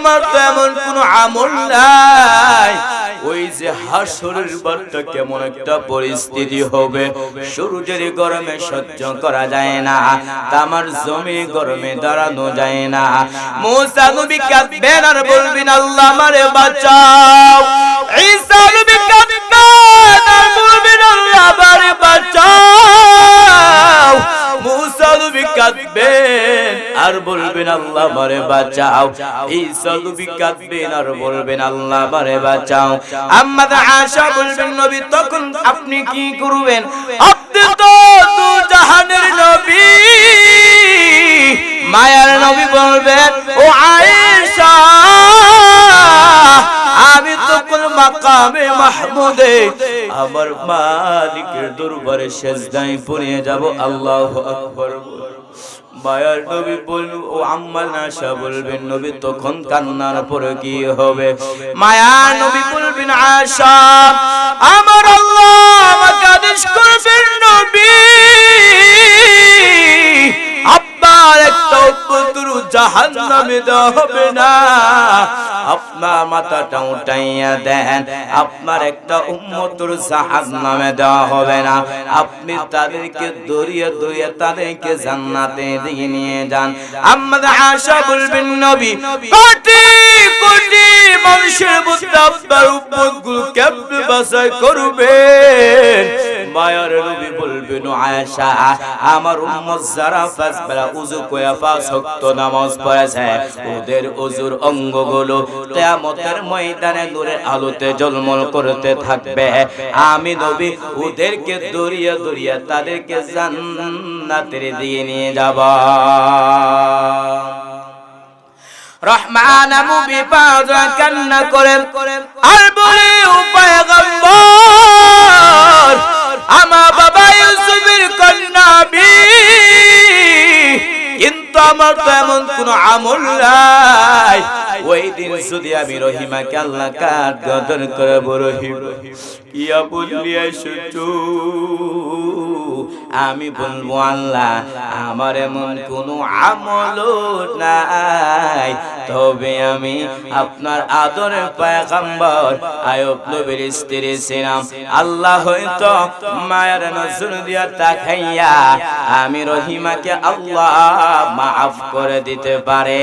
আমার তো এমন কোন আমল নাই। ওই যে হাসরের বারটা কেমন একটা পরিস্থিতি হবে। সূর্যের গরমে সহ্য করা যায় না, তামার জমি গরমে দাঁড়ানো যায় না। মুসা নবী কাঁদবেন আর বলবেন আল্লাহ আমারে বাঁচাও। ঈসা আল্লাহ আমারে বাঁচাও। ঈসা নবী কাঁদবেন আর বলবেন, আল্লাহ আমারে বাঁচাও। আম্মাদ আশা বলবেন, নবী, তখন আপনি কি করবেন? জাহানের নবী। মায়ার নবী বলবেন, ও আয়েশা, আমি তো কোন মাকামে মাহমুদে, আমার মালিকের দরবারে সেজদায় পড়ে যাব। আল্লাহু আকবার। মায়ার নবী ও আম্মা নাশা বলবেন নবী তখন কান্নার পরে কি হবে? মায়ার নবী বলবেন, আশা, আমার আল্লাহ আমাকে আদেশ করবেন, নবী। আব্বার একটা জাহান্নামে দেওয়া হবে না। আপনার মাথাটা উঠাইয়া দেন। আপনার একটা উম্মতর জাহান্নামে দেওয়া হবে না। আপনি তাদেরকে দরিয়ে দরিয়ে তাদেরকে জান্নাতে দিয়ে নিয়ে যান। আমাদের আশা বলবেন নবী কোটি কোটি মানুষের মধ্যে আপনার উম্মতগুলো কেমনে বাছাই করবেন। মায়ার নবী বলবেন আয়েশা, আমার উম্মত যারা পাঁচ বেলা উযু কয়া পাঁচ ওয়াক্ত নামাজ পড়েছে, ওদের উজুর অঙ্গগুলো কিয়ামতের ময়দানে নূরের আলোতে ঝলমল করতে থাকবে। আমি নবী, ওদেরকে দরিয়া দরিয়া তাদেরকে জান্নাতের দিয়ে নিয়ে যাব। রহমান মুবি পাজা কান্না করেন। আর বলে উপায় গম্বর আমা বাবা ইউসুফের কন্যা কিন্তু আমার তো এমন কোন আমল নাই। ওই দিন যদি আমি রহিমাকে আল্লাহ কার গদর করব রহিম। ইয়া বললি এসেছ আমি বলব, আল্লাহ, আমার এমন কোন আমল নাই। তবে আমি আপনার আদরের পায়গাম্বর, আয়ব নবীর স্ত্রী ছিলাম। আল্লাহ হয়তো মায়ের নজর দিয়া তাকাইয়া আমি রহিমাকে আল্লাহ মাফ করে দিতে পারে।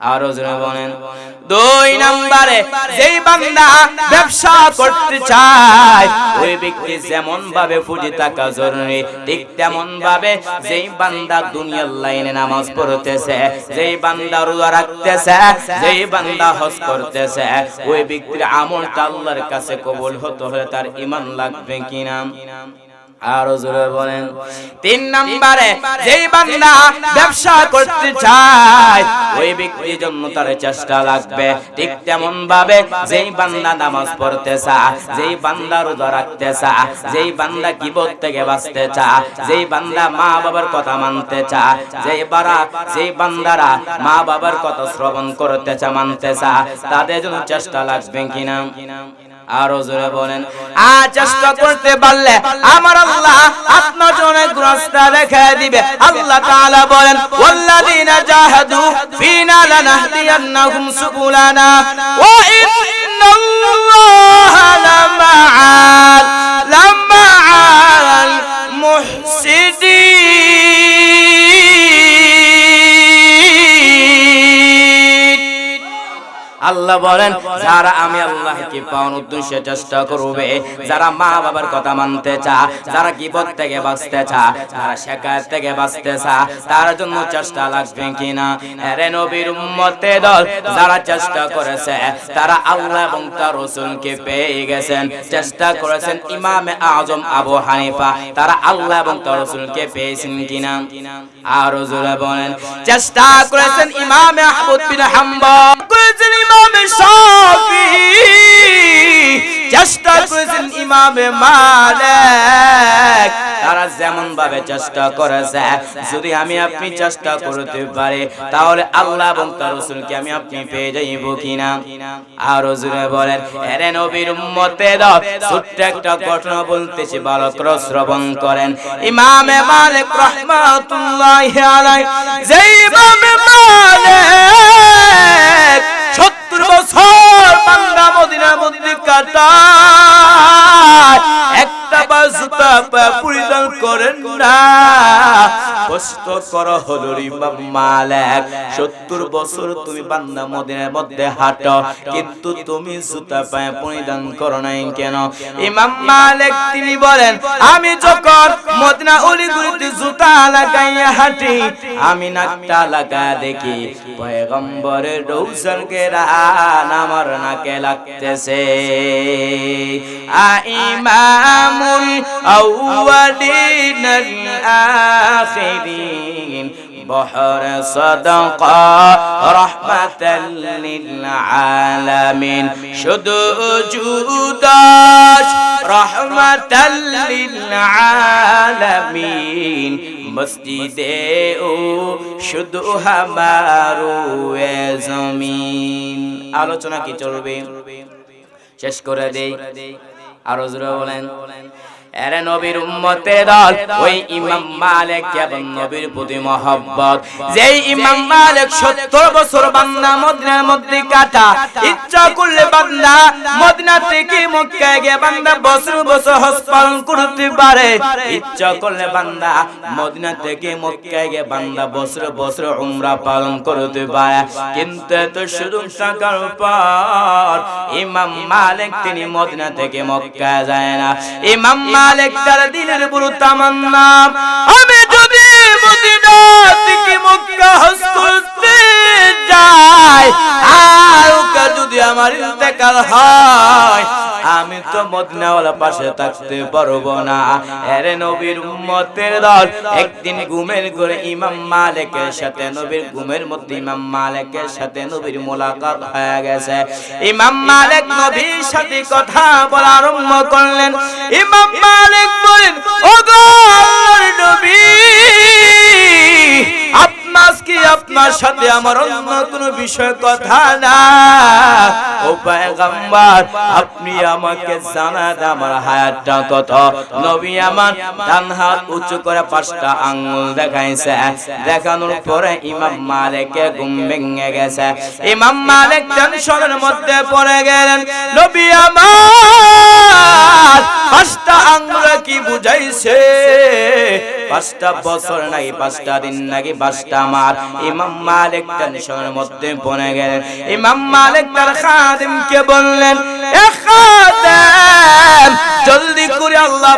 আরও জনে বলেন। দুই নম্বরে, যেই বান্দা ব্যবসা করতে চায়, ওই ব্যক্তি যেমন ভাবে ফুজি থাকা জরুরি, ঠিক তেমন ভাবে যেই বান্দা দুনিয়ার লাইনে নামাজ পড়তেছে, যেই বান্দা রোজা রাখতেছে, যেই বান্দা হজ করতেছে, ওই ব্যক্তির আমলটা আল্লাহর কাছে কবুল হতে হলে তার ঈমান লাগবে কিনা? আরও জোরে বলেন। তিন নম্বরে যেই বান্দা ব্যবসা করতে চায় ওই ব্যক্তির জন্য তার চেষ্টা লাগবে। ঠিক তেমন ভাবে যেই বান্দা নামাজ পড়তে চায় যেই বান্দা রোজা রাখতে চায় যেই বান্দা কিবত থেকে বাঁচতে চায় যেই বান্দা মা বাবার কথা মানতে চায় যেই বারা যেই বান্দারা মা বাবার কথা শ্রবণ করতে চায় মানতে চায় তাদের জন্য চেষ্টা লাগবে কিনা? আরও জোরে বলেন আর চেষ্টা করতে পারলে আমার আল্লাহ আপনার জন্য গ্রস্তা রেখে দিবে। আল্লাহ তাআলা বলেন ওয়াল্লাযিনা জাহাদু ফিনা লানাহদিয়ান্নাহুম সুবুলানা ওয়া ইন্নাল্লাহা আল্লাহ বলেন যারা আমি আল্লাহকে পাওয়ার উদ্দেশ্যে চেষ্টা করবে যারা মা বাবার কথা মানতে চা যারা কিবত থেকে বাঁচতে চা যারা শেখার থেকে বাঁচতে চা তার জন্য চেষ্টা লাগবে কিনা? রে নবীর উম্মতে দল যারা চেষ্টা করেছে তারা আল্লাহ এবং তার রসুলকে পেয়ে গেছেন চেষ্টা করেছেন ইমামে আজম আবু হানিফা তারা আল্লাহ এবং তার রসুলকে পেয়েছেন কিনা? আর বলেন চেষ্টা করেছেন ইমামে আহমদ বিন হাম্বল করেছেন ইমামে চেষ্টা করেছেন ইমামে তারা যেমন ভাবে চেষ্টা করেছে, যদি আমি আপনি চেষ্টা করতে পারি, তাহলে আল্লাহ এবং তার রসুলকে আমি আপনি পেয়ে যাইব কিনা? আরও বলেন, এরে নবীর উম্মতে ছোট্ট একটা বলতেছি শ্রবণ করেন। ইমামে মালিক রহমাতুল্লাহ আলাই যেই ইমামে বছর বান্দা মদিনার মধ্যে কাটায়। বাজুতা পরিধান করেন না। কষ্ট বছর তুমি বান্দা মধ্যে হাঁটো, কিন্তু তুমি জুতা পায়ে পরিধান করো নাই কেন? ইমাম তিনি বলেন, আমি যখন মদিনা অলিগুলিতে জুতা লাগাইয়া হাঁটি, আমি নাকটা লাগা দেখি পয়গম্বরের রৌসন কেরান আমার নাকে লাগতেছে। ইমামুল আউয়ালিন আখিরিন بحر صدقة رحمة للعالمين শুধু জুদাস رحمة للعالمين মসজিদে ও শুধু হামারু এ জমিন আলোচনা কি চলবে শেষ করে দেই আরো জোরে বলেন এরে নবীর দল, ওই ইমাম মালিক এবং নবীর প্রতি মহব্বত। যেই ইমাম মালিক 70 বছর বান্দা মদিনার মধ্যে কাটা, ইচ্ছা করলে বান্দা মদিনা থেকে মক্কায় গিয়ে বান্দা বছর বছর হজ পালন করতে পারে। ইচ্ছা করলে বান্দা মদিনা থেকে মক্কায় গিয়ে বান্দা বছর বছর উমরা পালন করতে পারে। কিন্তু এত সুযোগ থাকার পর ইমাম মালিক তিনি মদিনা থেকে মক্কায় যায় না। ইমাম মালিক তার দিনের বড় তামান্না। আমি যদি মদিনা থেকে মক্কা হজ করতে যাই, আর ওকে যদি আমার ইন্তেকাল হয় আমি তো মদিনাওয়ালা পাশে থাকতে পারব না। এরে নবীর উম্মতের দল একদিন ঘুমের ঘরে ইমাম মালিকের সাথে, নবীর ঘুমের মধ্যে ইমাম মালিকের সাথে নবীর মোলাকাত হয়ে গেছে। ইমাম মালিক নবীর সাথে কথা বলা আরম্ভ করলেন। ইমাম মালিক বলেন, ওগো নবী! আপনার কি আপনার সাথে আমার অন্য কোনো বিষয় কথা না? ও পয়গম্বর আপনি আমাকে জানা দেন আমার হায়াতটা কত? নবী আমার ডান হাত উঁচু করে পাঁচটা আঙ্গুল দেখাইছে। দেখানোর পরে ইমাম মালিকের ঘুম ভেঙে গেছে। ইমাম মালিক টেনশনের মধ্যে পড়ে গেলেন নবী আমার পাঁচটা আঙ্গুল কি বুঝাইছে? পাঁচটা বছর নাকি পাঁচটা দিন নাকি পাঁচটা মার ইমাম মালিক টেনশনের মধ্যে পড়ে গেলেন। ইমাম মালিক তার খাদিমকে বললেন জলদি করে আল্লাহ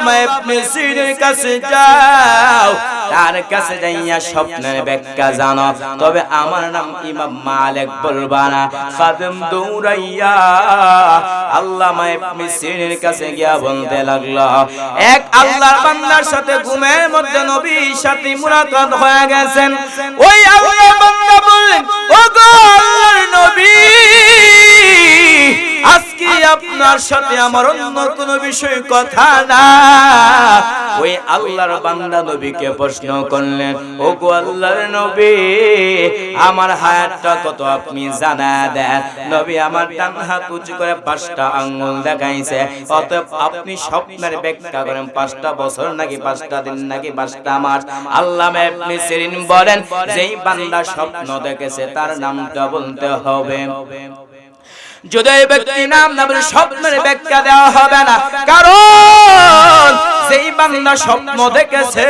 সিরিনের কাছে যাও। তার কাছে যাইয়া স্বপ্নের ব্যাখ্যা জানো। তবে আমার নাম ইমাম মালিক বলবা খাদেম দৌড়াইয়া আল্লামা ইবনে সিরিনের কাছে গিয়া বলতে লাগল, এক আল্লাহর বান্দার সাথে ঘুমের মধ্যে নবীর সাথে মুলাকাত হয়ে গেছেন। ওই সাথে আমার অন্য কোন বিষয় কথা না। ওই আল্লাহর বান্দা নবীকে প্রশ্ন করলেন ও গো আল্লাহর নবী, আমার হায়াতটা কত আপনি জানা দেন? নবী আমার ডান হাত উঁচু করে পাঁচটা আঙ্গুল দেখাইছে। অতএব আপনি স্বপ্নের ব্যাখ্যা করেন, পাঁচটা বছর নাকি পাঁচটা দিন নাকি পাঁচটা মাস? আল্লাহ আপনি সেদিন বলেন, যেই বান্দা স্বপ্ন দেখেছে, তার নামটা বলতে হবে। যদি এই ব্যক্তি নাম নামের স্বপ্নের ব্যাখ্যা দেওয়া হবে না। কারণ সেই বান্দা স্বপ্ন দেখেছে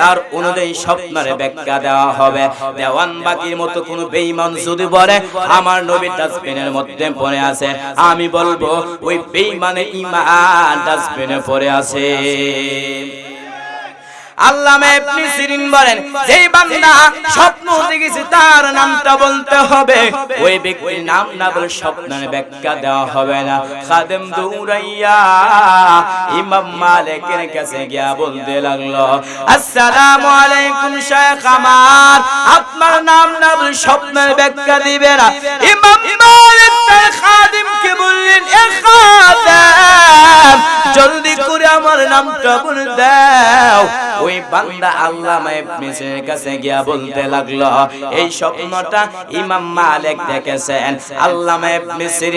তার অনুযায়ী স্বপ্নের ব্যাখ্যা দেওয়া হবে। দেওয়ান বাকির মতো কোন বেঈমান যদি বলে আমার নবী ডাস্টবিনের মধ্যে পড়ে আছে। আমি বলব ওই বেঈমানে ঈমান ডাস্টবিনে পড়ে আছে। আল্লামা ইবনে সিরিন বলেন যেই বান্দা স্বপ্ন দেখেছে তার নামটা বলতে হবে। ওই ব্যক্তির নাম না বলে স্বপ্নের ব্যাখ্যা দেওয়া হবে না। খাদেম দৌড়াইয়া ইমাম মালিকের কাছে গিয়া বলতে লাগল আসসালামু আলাইকুম শেখ আমার। আপনার নাম না বলে স্বপ্নের ব্যাখ্যা দিবে না। ইমাম মালিক তার খাদেমকে বললেন জলদি করে আমার নামটা বলে দাও। ওই বান্দা আল্লাহ মেসের কাছে গিয়া বলতে লাগল, এই স্বপ্নটা ইমাম মালিক দেখেছেন আল্লাহ মেসির